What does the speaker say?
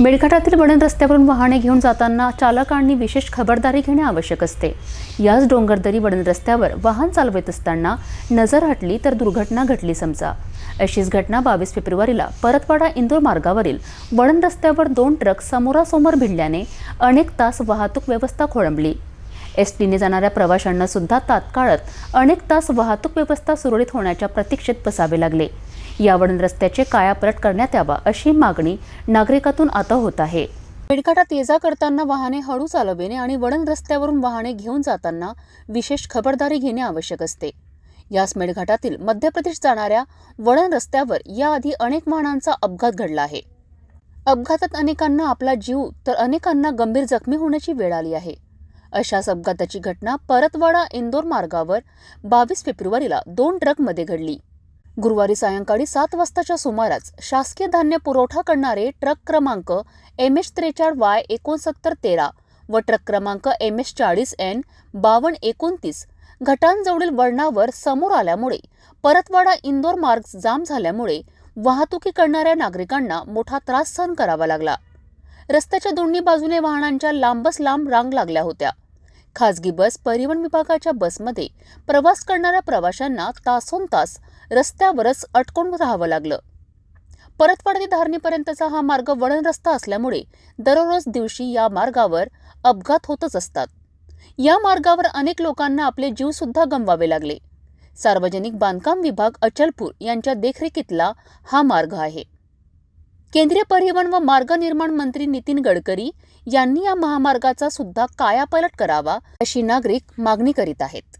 मेळघाटातील वडण रस्त्यावरून वाहने घेऊन जाताना चालकांनी विशेष खबरदारी घेणे आवश्यक असते. याच डोंगरदरी वळण रस्त्यावर वाहन चालवत असताना नजर हटली तर दुर्घटना घडली समजा. अशीच घटना बावीस फेब्रुवारीला परतवाडा इंदूर मार्गावरील वडण रस्त्यावर दोन ट्रक समोरासमोर भिडल्याने अनेक तास वाहतूक व्यवस्था खोळंबली. एस टीने जाणाऱ्या प्रवाशांना सुद्धा तात्काळात अनेक तास वाहतूक व्यवस्था सुरळीत होण्याच्या प्रतीक्षेत बसावे लागले. या वळण रस्त्याचे कायापलट करण्यात यावा अशी मागणी नागरिकातून आता होत आहे. मेळघाटात ये जा करताना वाहने हळू चालविणे आणि वळण रस्त्यावरून वाहने घेऊन जाताना विशेष खबरदारी घेणे आवश्यक असते. याच मेळघाटातील मध्य प्रदेश जाणाऱ्या वळण रस्त्यावर याआधी अनेक वाहनांचा अपघात घडला आहे. अपघातात अनेकांना आपला जीव तर अनेकांना गंभीर जखमी होण्याची वेळ आली आहे. अशाच अपघाताची घटना परतवाडा इंदोर मार्गावर बावीस फेब्रुवारीला दोन ट्रकमध्ये घडली. गुरुवारी सायंकाळी सात वाजताच्या सुमारास शासकीय धान्य पुरवठा करणारे ट्रक क्रमांक एम एच त्रेचाळ वाय एकोणसत्तर तेरा व ट्रक क्रमांक एम एच चाळीस एन बावन्न एकोणतीस घटांजवळील वळणावर समोर आल्यामुळे परतवाडा इंदोर मार्ग जाम झाल्यामुळे वाहतुकी करणाऱ्या नागरिकांना मोठा त्रास सहन करावा लागला. रस्त्याच्या दोन्ही बाजूने वाहनांच्या लांबच लांब रांग लागल्या होत्या. खासगी बस परिवहन विभागाच्या बसमध्ये प्रवास करणाऱ्या प्रवाशांना तासोन तास रस्त्यावरच अटकून राहावं लागलं. परतवाडी ते धारणीपर्यंतचा हा मार्ग वळण रस्ता असल्यामुळे दररोज दिवशी या मार्गावर अपघात होतच असतात. या मार्गावर अनेक लोकांना आपले जीव सुद्धा गमवावे लागले. सार्वजनिक बांधकाम विभाग अचलपूर यांच्या देखरेखीतला हा मार्ग आहे. केंद्रीय परिवहन व मार्ग निर्माण मंत्री नितीन गडकरी यांनी या महामार्गाचा सुद्धा कायापालट करावा अशी नागरिक मागणी करीत आहेत.